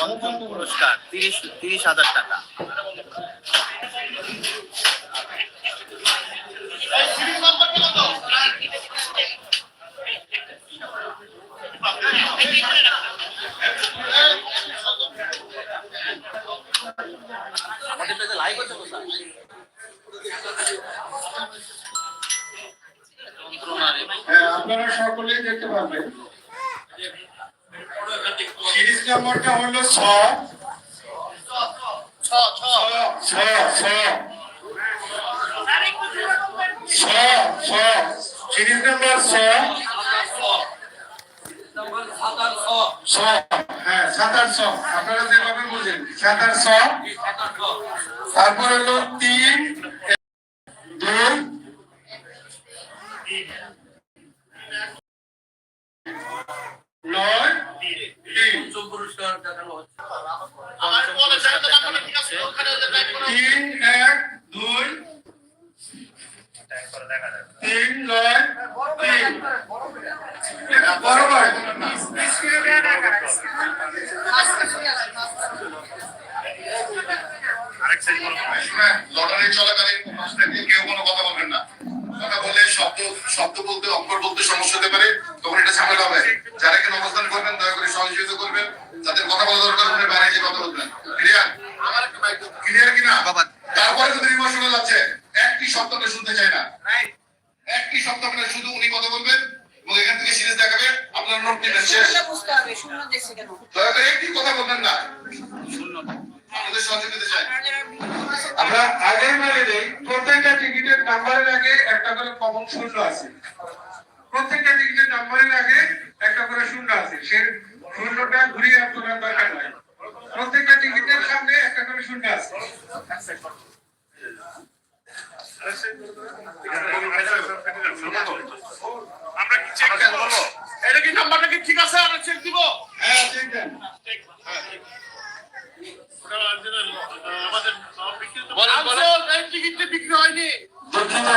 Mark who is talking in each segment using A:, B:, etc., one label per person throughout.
A: পঞ্চম পুরস্কার তিরিশ তিরিশ হাজার টাকা।
B: হ্যাঁ আপনারা সকলেই দেখতে সিরিজ নাম্বারটা হলো ছ। সিরিজ নাম্বার ছ হ্যাঁ সাতার ছ। আপনারা যেভাবে বুঝেন, সাতার ছ। তারপর হলো তিন, দুই। নয়।
C: করো
B: তিন এক দুই তিন নয়
C: চলাকালীন কেউ কোনো কথা বলবেন না। কথা বললে শব্দ শব্দ বলতে অক্ষর বলতে সমস্যা হতে পারে। তখন এটা ঝামেলা হবে। যারা এখানে অবস্থান করবেন দয়া করে সহযোগিতা করবেন। যাদের কথা বলা দরকার ওখানে বাইরে গিয়ে কথা বলবেন। ক্লিয়ার ক্লিয়ার কিনা। তারপরে যদি ইমোশনাল আছে একটি শব্দ আমরা শুনতে চাই না। একটি শব্দ আপনারা শুধু উনি কথা বলবেন এবং এখান থেকে সিরিজ দেখাবে আপনার নোট নেবেন শেষ।
D: শূন্য বুঝতে হবে শূন্য দেখছে কেন?
C: দয়া করে একটি কথা বলবেন না। আমাদের চাই।
B: আমরা আগের নেই প্রত্যেকটা টিকিটের নাম্বারের আগে একটা করে কমন শূন্য আছে। প্রত্যেকটা টিকিটের নাম্বারের আগে একটা করে শূন্য আছে। সে শূন্যটা ঘুরিয়ে আর তোলার দরকার নাই। প্রত্যেকটা টিকিটের সামনে একটা করে শূন্য আছে।
C: আমরা কি চেক করব এটা কি নাম্বারটা কি ঠিক আছে? আমরা চেক দিব?
B: হ্যাঁ ঠিক আছে
C: বলেন বলেন এই টিকিটটা বিক্রি হয়নি
B: দুঃখিত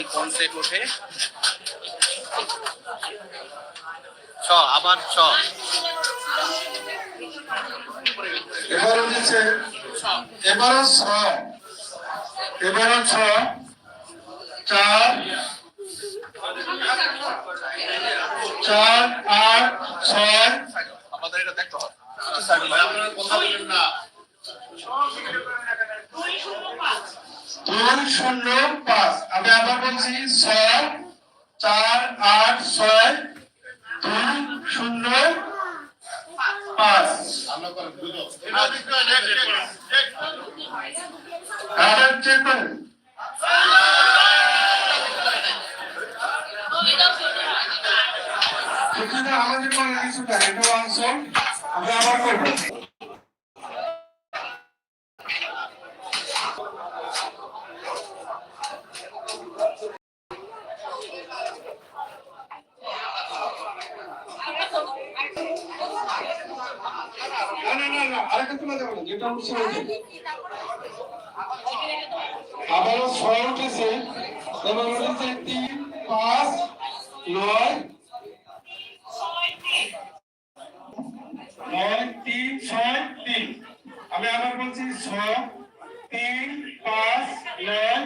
A: দেখি কোন সেট ওঠে ছ আবার ছ
B: এবার উঠেছে এবারও ছ। এবারও ছ। চার। চার আট ছয়।
C: আমাদের এটা দেখতে হবে। আপনারা কথা বলবেন না।
B: দুই শূন্য পাঁচ। আমি আবার বলছি ছয় চার আট ছয় দুই শূন্য পাঁচ। আমাদের কোনো কিছু না এটা অংশ। আমরা আবার করব না না না না আরেকটা তুলে দেবো না যেটা উঠছে ওইটা। আবারও ছয় উঠেছে এবার উঠেছে তিন পাঁচ নয় নয় তিন ছয় তিন আমি আবার বলছি ছয় তিন পাঁচ নয়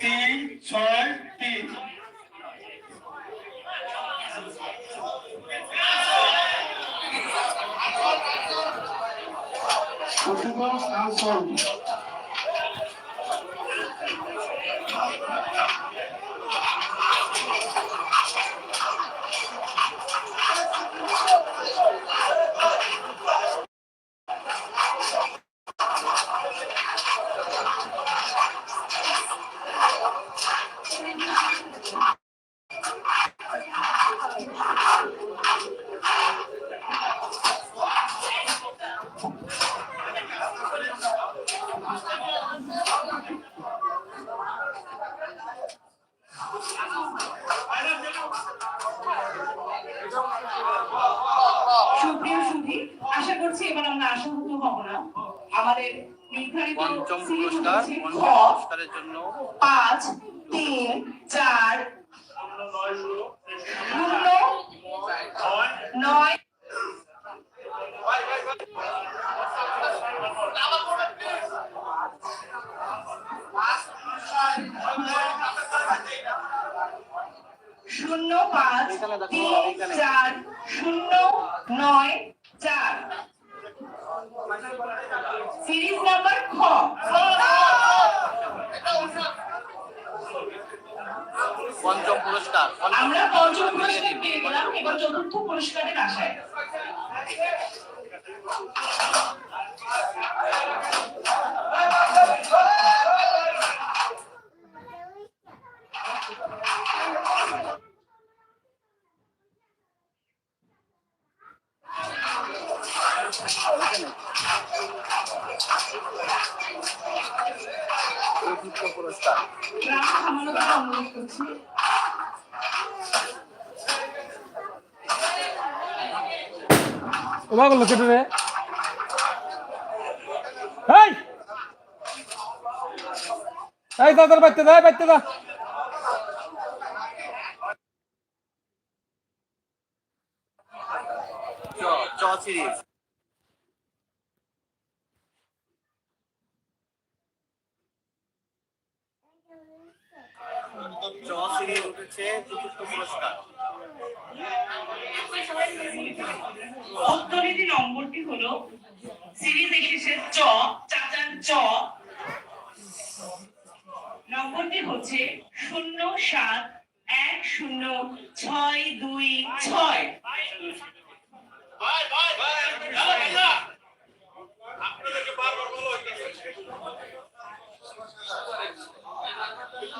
B: তিন ছয় তিন Portugal and Saudi.
E: সুপ্রিয় সুধী আশা করছি এবার আমরা আশাহত হব না। আমাদের নির্ধারিত
A: পুরস্কার পুরস্কারের জন্য।
E: পাঁচ তিন চার শূন্য নয় শূন্য পাঁচ তিন চার শূন্য নয় চার। সিরিজ নাম্বার খ।
A: পঞ্চম পুরস্কার।
E: আমরা পঞ্চম পুরস্কার পেয়ে গেলাম এবার চতুর্থ পুরস্কারের আশায়।
F: ওবা করল কেটে রে এই এই দাদার বাইতে দা বাইতে দা
A: চ সিরিজ চ সিরিজ উঠেছে চতুর্থ পুরস্কার
E: অর্থনীতি নম্বরটি হলো সিরিজ এসেছে চ, চাচার চ। নম্বরটি হচ্ছে শূন্য সাত এক শূন্য ছয় দুই ছয়।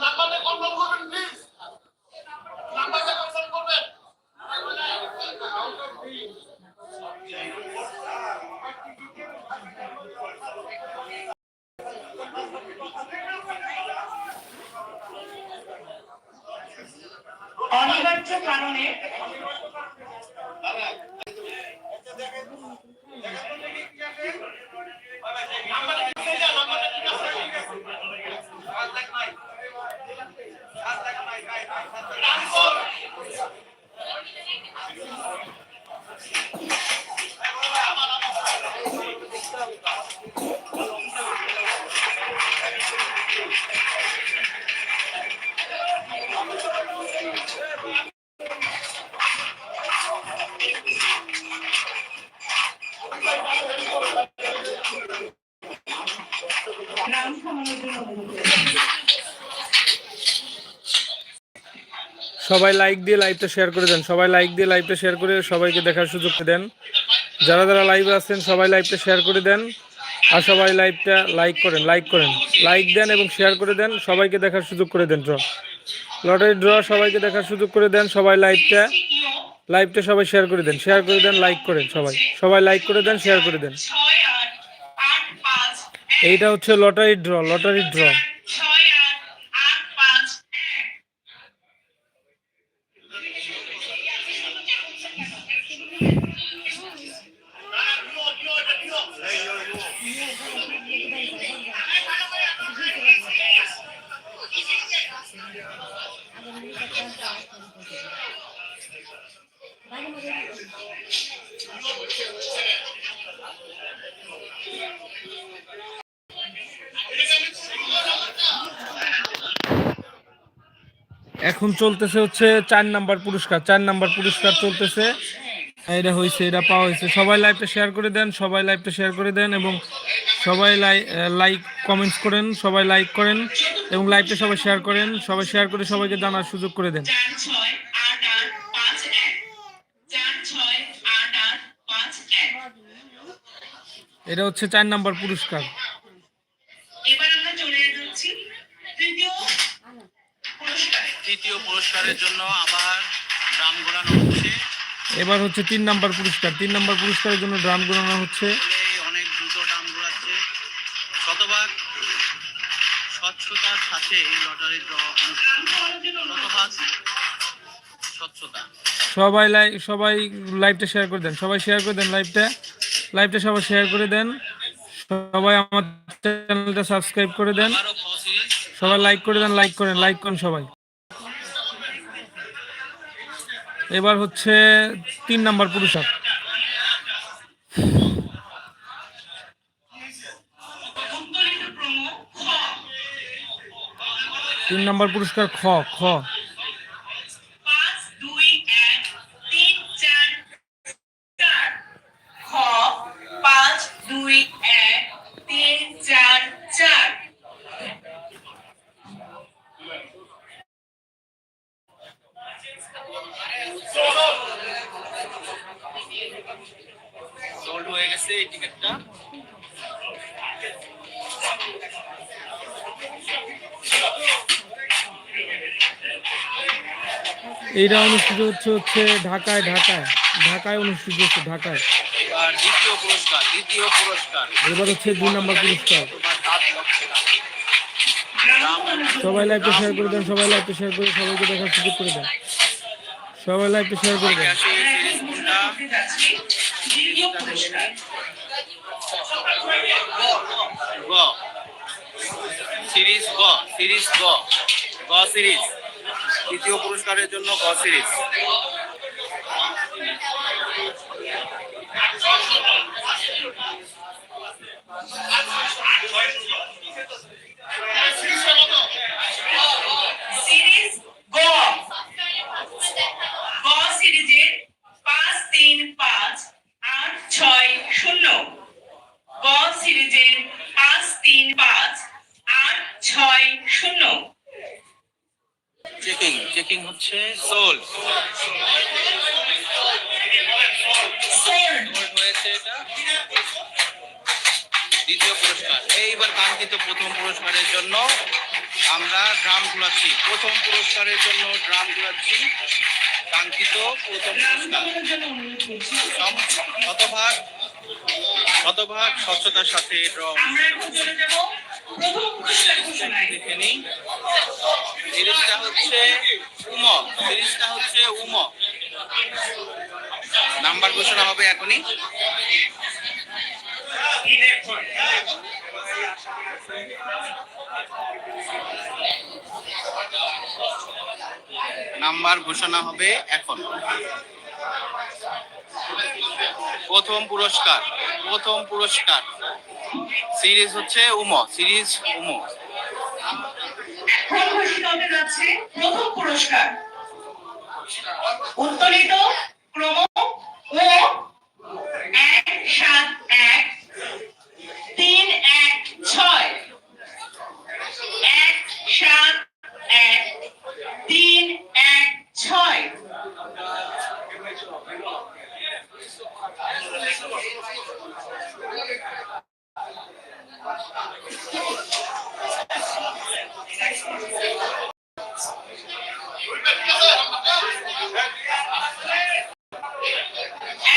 C: নাম্বারটা কনফার্ম করবেন প্লিজ নাম্বারটা কনফার্ম করবেন
E: অনিবার্য কারণে নাম
F: সবাই লাইক দিয়ে লাইভটা শেয়ার করে দেন। সবাই লাইক দিয়ে লাইভটা শেয়ার করে সবাইকে দেখার সুযোগ দেন। যারা যারা লাইভে আছেন, সবাই লাইভটা শেয়ার করে দেন। আর সবাই লাইভটা লাইক করেন লাইক করেন। লাইক দেন এবং শেয়ার করে দেন, সবাইকে দেখার সুযোগ করে দেন ড্র লটারি ড্র সবাইকে দেখার সুযোগ করে দেন, সবাই লাইভটা লাইভটা সবাই শেয়ার করে দেন। শেয়ার করে দেন লাইক করেন সবাই। সবাই লাইক করে দেন শেয়ার করে দেন। এইটা হচ্ছে লটারি ড্র লটারি ড্র
E: ছয় আট আট পাঁচ এক
F: এখন চলতেছে হচ্ছে চার নাম্বার পুরস্কার, চার নাম্বার পুরস্কার চলতেছে। এটা হয়েছে এটা পাওয়া হয়েছে সবাই লাইভটা শেয়ার করে দেন, সবাই লাইভটা শেয়ার করে দেন এবং সবাই লাইক কমেন্টস করেন, সবাই লাইক করেন এবং লাইভটা সবাই শেয়ার করেন, সবাই শেয়ার করে সবাইকে জানার সুযোগ করে দেন। এটা হচ্ছে চার নাম্বার পুরস্কার
E: এবার আমরা চলে যাচ্ছি তৃতীয়
A: তৃতীয় পুরস্কারের জন্য আবার ড্রাম ঘোরানো হচ্ছে।
F: এবার হচ্ছে তিন নাম্বার পুরস্কার। তিন নাম্বার পুরস্কারের জন্য ড্রাম ঘোরানো হচ্ছে।
A: আসলে দাম ঘোরাচ্ছে। শতভাগ স্বচ্ছতার সাথে এই লটারি ড্র শতভাগ স্বচ্ছতা।
F: সবাই লাইভ সবাই লাইভটা শেয়ার করে দেন। সবাই শেয়ার করে দেন লাইভটা। লাইভটা সবাই শেয়ার করে দেন। সবাই আমার চ্যানেলটা সাবস্ক্রাইব করে দেন। সবাই লাইক করে দেন লাইক করেন লাইক করেন সবাই। এবার হচ্ছে তিন নাম্বার
E: খ
F: তিন নাম্বার পুরস্কার খ খ। এইটা অনুষ্ঠিত হচ্ছে হচ্ছে ঢাকায় ঢাকায় ঢাকায় অনুষ্ঠিত হচ্ছে ঢাকায়।
A: এবার দ্বিতীয় পুরস্কার দ্বিতীয় পুরস্কার।
F: এবার হচ্ছে দুই নাম্বার পুরস্কার। সবাই লাইভটা শেয়ার করে দেন সবাই লাইভটা শেয়ার করে সবাইকে দেখার সুযোগ করে দেন। সবাই লাইভটা শেয়ার করে দেন।
A: সিরিজ গ সিরিজ গ। গ সিরিজ। তৃতীয় পুরস্কারের জন্য গ। সিরিজ
E: সিরিজের পাঁচ তিন পাঁচ আট ছয় শূন্য গ সিরিজের পাঁচ তিন পাঁচ আট ছয় শূন্য
A: চেকিং চেকিং হচ্ছে সোল হয়েছে এটা। দ্বিতীয় পুরস্কার। এইবার কাঙ্ক্ষিত প্রথম পুরস্কারের জন্য আমরা ড্রাম ঘুরাচ্ছি প্রথম পুরস্কারের জন্য ড্রাম ঘুরাচ্ছি কাঙ্ক্ষিত প্রথম পুরস্কার। শতভাগ শতভাগ স্বচ্ছতার সাথে ড্র উম। সিরিজটা হচ্ছে উম। নাম্বার ঘোষণা হবে এখনই। নাম্বার ঘোষণা হবে এখন। প্রথম পুরস্কার প্রথম পুরস্কার। সিরিজ হচ্ছে উম সিরিজ উম।
E: যাচ্ছে প্রথম পুরস্কার। উত্তোলিত ক্রম ও এক সাত এক তিন এক ছয় এক সাত এক তিন এক ছয়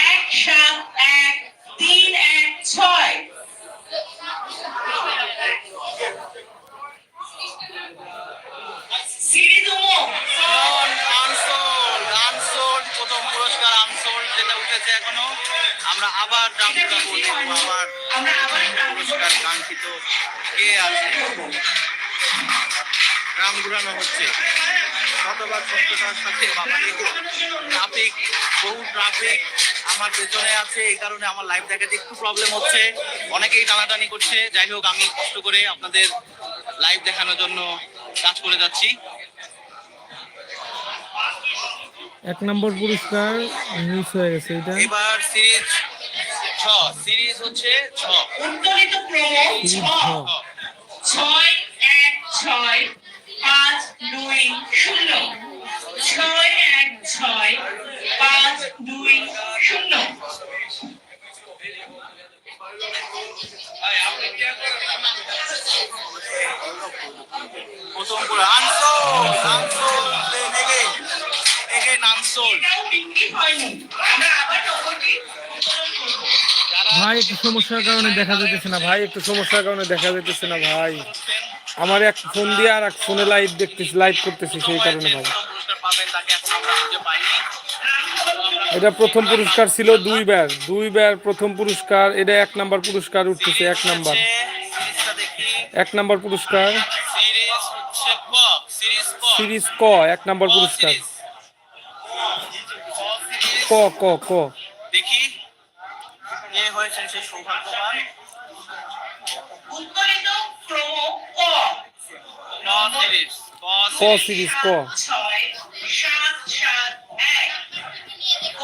E: এক সাত এক তিন এক ছয় সিরিজ উমো
A: আনসোল্ড আনসোল্ড প্রথম পুরস্কার আনসোল্ড যেটা উঠেছে এখনও আমরা আবার। আবার পুরস্কার কাঙ্ক্ষিত কে আছে? ড্রাম ঘুরানো হচ্ছে। শতভাগ সত্যতার সাথে ট্রাফিক বহু ট্রাফিক আমার পেছনে আছে এই কারণে আমার লাইভ দেখাতে একটু প্রবলেম হচ্ছে অনেকেই টানাটানি করছে। যাই হোক আমি কষ্ট করে আপনাদের লাইভ দেখানোর জন্য কাজ করে যাচ্ছি।
F: এক নম্বর পুরস্কার মিস হয়ে গেছে এটা।
A: এবার সিরিজ ছ সিরিজ হচ্ছে ছ।
E: উত্তোলিত ক্রম ছ। ছয় এক ছয় পাঁচ দুই শূন্য। ছয় এক ছয় পাঁচ দুই শূন্য।
A: প্রথম করে unsold unsold again again unsold.
E: এটাও বিক্রি হয়নি। আমরা
F: ভাই, একটু সমস্যার কারণে দেখা যেতেছে না ভাই, একটু সমস্যার কারণে দেখা যেতেছে না ভাই। আমার এক ফোন দিয়ে আর এক ফোনে লাইভ দেখতেছি লাইভ করতেছি সেই কারণে ভাই। এটা প্রথম পুরস্কার ছিল দুইবার দুইবার প্রথম পুরস্কার, এটা এক নাম্বার পুরস্কার উঠতেছে, এক নাম্বার। এক নাম্বার পুরস্কার।
A: সিরিজ ক,
F: এক নাম্বার পুরস্কার।
A: ক
F: ক ক। কে
A: হয়েছে সেই সৌভাগ্যবান।
E: উত্তরিত ক্রম ক।
A: ক সিরিজ ক
F: ক
A: সিরিজ।
F: সিরিজ ক।
E: ছয় সাত সাত এক। ক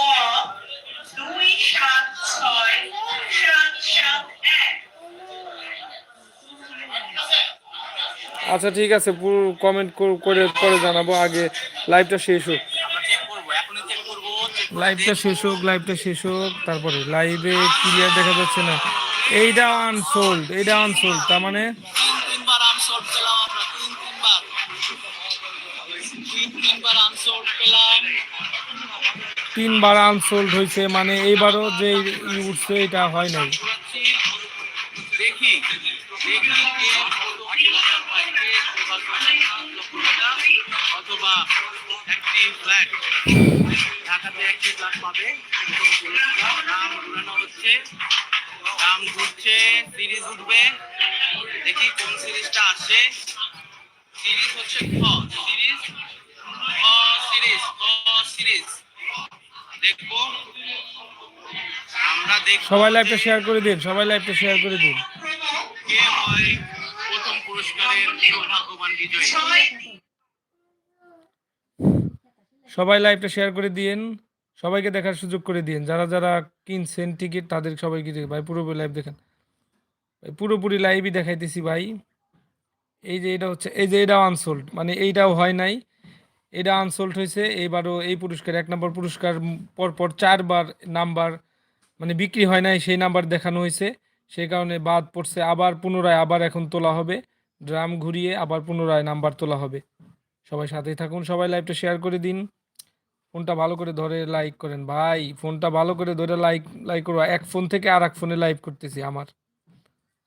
E: দুই সাত ছয় সাত সাত এক।
F: আচ্ছা ঠিক আছে পুরো কমেন্ট করে পরে জানাব আগে লাইভটা শেষ হোক। লাইভটা। শেষ হোক লাইভটা শেষ হোক, তারপরে লাইভে ক্লিয়ার দেখা যাচ্ছে না এইটা আনসোল্ড এইটা আনসোল্ড তার মানে
A: তিনবার আনসোল্ড
F: হয়েছে মানে এইবারও যে উঠছে, এটা হয় নাই
A: ঢাকাতে পাবে। নাম ঘুরানো হচ্ছে নাম ঘুরছে সিরিজ উঠবে দেখি কোন সিরিজটা আসে। সিরিজ হচ্ছে খ সিরিজ সিরিজ দেখব। আমরা দেখব
F: সবাই লাইভটা শেয়ার করে দিন সবাই লাইভটা শেয়ার করে দিন।
A: কে হয় প্রথম পুরস্কারের সৌভাগ্যবান বিজয়ী?
F: সবাই লাইভটা শেয়ার করে দিন। সবাইকে দেখার সুযোগ করে দিন যারা যারা কিনছেন টিকিট তাদের সবাইকে ভাই, পুরোপুরি লাইভ দেখেন। ভাই, পুরোপুরি লাইভই দেখাইতেছি ভাই। এই যে এটা হচ্ছে এই যে এটাও আনসোল্ড মানে এইটাও হয় নাই। এটা আনসোল্ড হয়েছে। এবারও এই পুরস্কার, এক নম্বর পুরস্কার পর পর চারবার নাম্বার মানে বিক্রি হয় নাই, সেই নাম্বার দেখানো হয়েছে। সেই কারণে বাদ পড়ছে। আবার পুনরায়, আবার এখন তোলা হবে। ড্রাম ঘুরিয়ে আবার পুনরায় নাম্বার তোলা হবে। সবাই সাথেই থাকুন। সবাই লাইভটা শেয়ার করে দিন। ফোনটা ভালো করে ধরে লাইক করেন। ভাই, ফোনটা ভালো করে ধরে লাইক লাইক করব এক ফোন থেকে আর এক ফোনে লাইভ করতেছি আমার।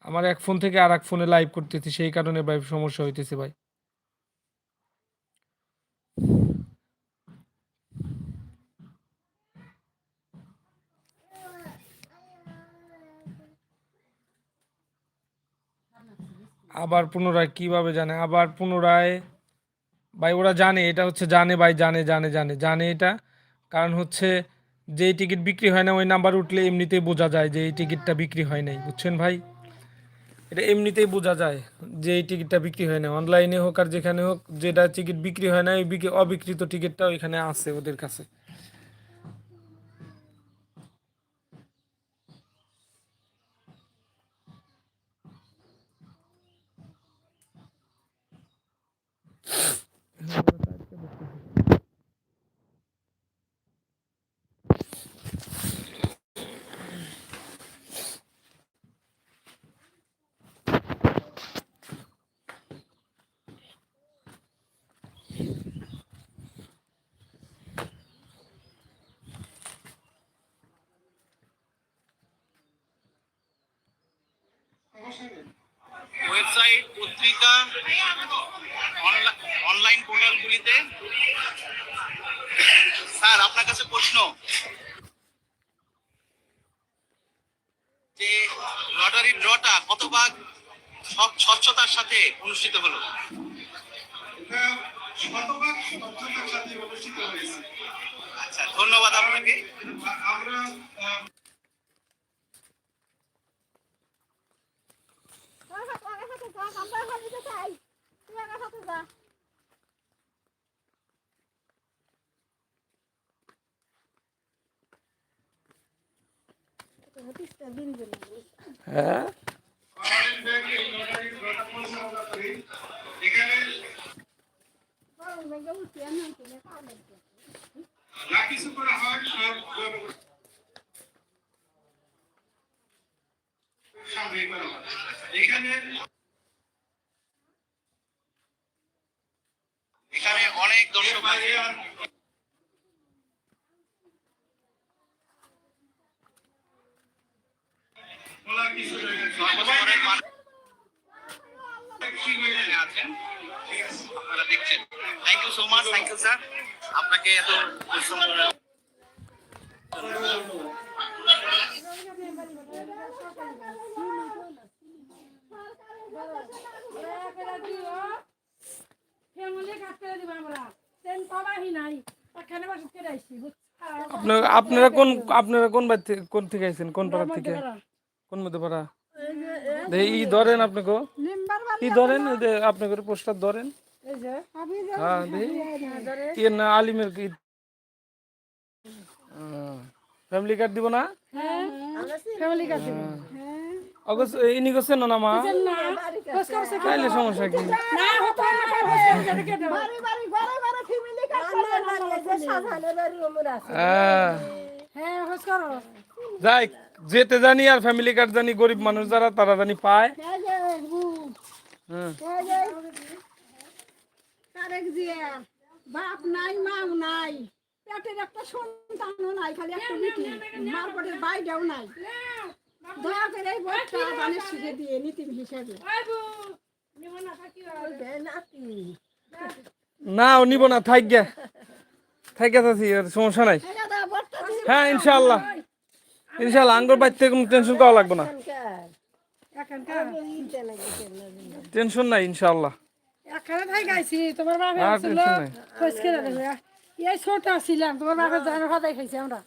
F: আমার এক ফোন থেকে আর এক ফোনে লাইভ করতেছি, সেই কারণে ভাই সমস্যা হইতেছে ভাই। আবার পুনরায় কীভাবে জানে? আবার পুনরায় ভাই, ওরা জানে, এটা হচ্ছে জানে ভাই, জানে জানে জানে জানে এটা। কারণ হচ্ছে যে টিকিট বিক্রি হয় না, ওই নাম্বার উঠলে এমনিতেই বোঝা যায় যে এই টিকিটটা বিক্রি হয় নাই, বুঝছেন ভাই? এটা এমনিতেই বোঝা যায় যে এই টিকিটটা বিক্রি হয় না অনলাইনে হোক আর যেখানে হোক, যেটা টিকিট বিক্রি হয় না ওই অবিক্রিত টিকিটটা ওইখানে আছে ওদের কাছে।
A: ওয়েবসাইট পত্রিকা অনলাইন পোর্টালগুলিতে। স্যার আপনার কাছে প্রশ্ন। যে লটারির ড্রটা কত ভাগ স্বচ্ছতার সাথে অনুষ্ঠিত হলো?
B: শতভাগ স্বচ্ছতার সাথে অনুষ্ঠিত হয়েছে।
A: আচ্ছা ধন্যবাদ আপনাকে।
B: আমরা
F: হ্যাঁ
B: আমাদের ব্যাংকে এই লটারির ড্রটা পরিচালনা করি এখানে যা কিছু করা হয় সব জনগণ সামনে করা হয় এখানে
A: এখানে অনেক দর্শক আছে ছয় বছরের মানুষ এখানে আছেন আপনারা দেখছেন thank you so much thank you sir আপনাকে এত পরিশ্রম করে
G: ফ্যামিলি কাজ করে দিব আমরা ট্রেন পাবাহি নাই এখানে বসে করে আইছি
F: আপনার আপনারা কোন আপনারা কোন বাড়ি থেকে কোন থেকে আইছেন? কোন পাড়া থেকে? কোন মধ্যে পাড়া? দেখি ই ধরেন আপনাকে।
G: লিম্বার
F: ই ধরেন এই যে আপনাকে পোস্টার ধরেন।
G: এই
F: হ্যাঁ কি না আলিমের কি? ফ্যামিলি কার্ড দিব না?
G: ফ্যামিলি কাজ দিব।
F: অগস্ট ইনি করছেন না মা? তাইলে সমস্যা কি?
G: করে
F: হ্যাঁ।
G: হ্যাঁ করো।
F: যাই যেতে জানি আর ফ্যামিলি কার্ড জানি গরিব মানুষ যারা তারা জানি পায়।
G: এই যে বু
F: হুম
G: এই যে তারেক জিয়া বাপ নাই মাও নাই। পেটের একটা সন্তানও নাই খালি একটা নীতি মারপটের বাইরেও নাই। দয়া করে এই বইটা দানের সুখে দিয়ে নীতি হিসেবে।
F: না ও নিব না থাক গে থাক আর সমস্যা নাই। হ্যাঁ ইনশাআল্লাহ। ইনশাআল্লাহ আঙ্গুর বাইতে কোনো টেনশন করা লাগবে না। টেনশন নাই ইনশাআল্লাহ।
G: এখানে থাই গাইছি তোমার বাপে
F: আর
G: আসছিল
F: টেনশন নাই।
G: খোঁজ করে দেখো। এই ছোট ছিলাম তোমার বাপে জানো খাতাই খাইছি আমরা।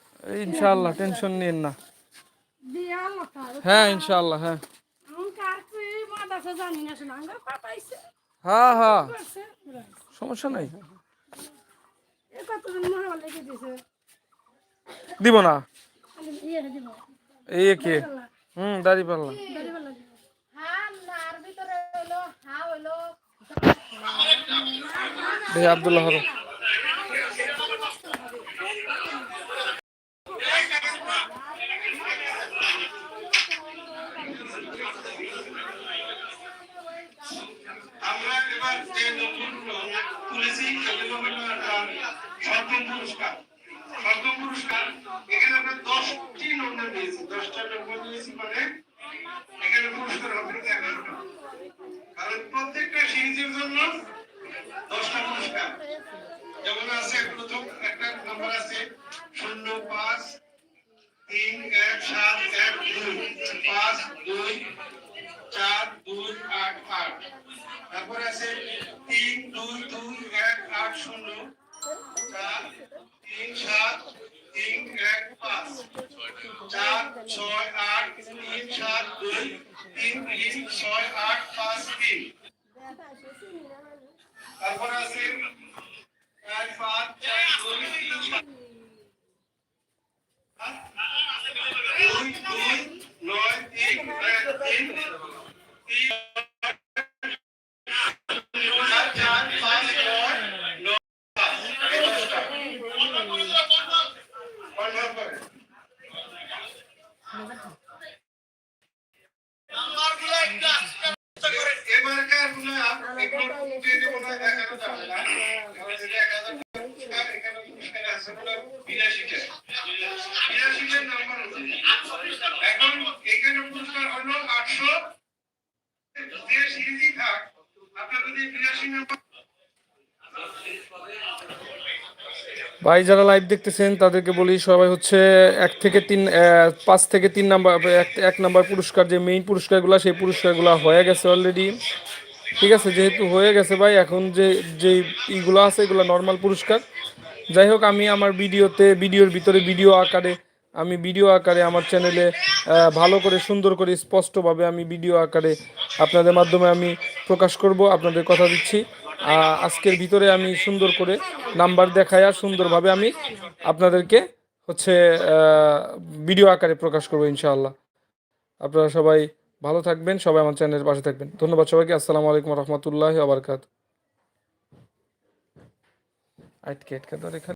F: ইনশাআল্লাহ টেনশন নিয়েন না। হ্যাঁ ইনশাআল্লাহ হ্যাঁ।
G: না আঙ্গার পাতাইছে
F: হ্যাঁ হ্যাঁ। সমস্যা নাই। দিব না। এই কে হুম দাড়ি পাল্লা। ভাই আব্দুল্লাহ হরফ
B: আমরা এবার যে সেগুলো হলো পুরস্কার সপ্তম পুরস্কার। এখানে আমরা দশটি নম্বর দিয়েছি দশটা নম্বর দিয়েছি মানে এখানে পুরস্কার হবে কারণ প্রত্যেকটা সিরিজের জন্য দশটা পুরস্কার। যেমন আছে প্রথম, একটা নাম্বার আছে শূন্য, পাঁচ, তিন, এক, সাত, এক, দুই, পাঁচ, দুই, চার, দুই, আট আট। তারপর আছে তিন, দুই দুই, এক, আট, শূন্য, চার তিন সাত, তিন এক পাঁচ। চার, ছয় আট, তিন সাত দুই, তিন তিন, ছয় আট পাঁচ তিন। তারপর আছে
F: ভাই, যারা লাইভ দেখতেছেন, তাদেরকে বলি, সবাই হচ্ছে এক থেকে তিন পাঁচ থেকে তিন নাম্বার এক নাম্বার পুরস্কার, যে মেইন পুরস্কারগুলো, সেই পুরস্কারগুলো হয়ে গেছে অলরেডি ঠিক আছে, যেহেতু হয়ে গেছে ভাই, এখন যে যে ইগুলো আছে, এগুলো নর্মাল পুরস্কার। যাই হোক, আমি আমার ভিডিওতে, ভিডিওর ভিতরে ভিডিও আকারে, আমি ভিডিও আকারে আমার চ্যানেলে ভালো করে, সুন্দর করে, স্পষ্টভাবে আমি ভিডিও আকারে আপনাদের মাধ্যমে আমি প্রকাশ করব, আপনাদের কথা দিচ্ছি। আজকের ভিতরে আমি সুন্দর করে নাম্বার দেখায়া সুন্দরভাবে আমি আপনাদেরকে হচ্ছে ভিডিও আকারে প্রকাশ করব ইনশাআল্লাহ। আপনারা সবাই ভালো থাকবেন, সবাই আমার চ্যানেলের পাশে থাকবেন। ধন্যবাদ সবাইকে, আসসালামু আলাইকুম রহমতুল্লাহ আবরকাত আটকে আটকে ধরে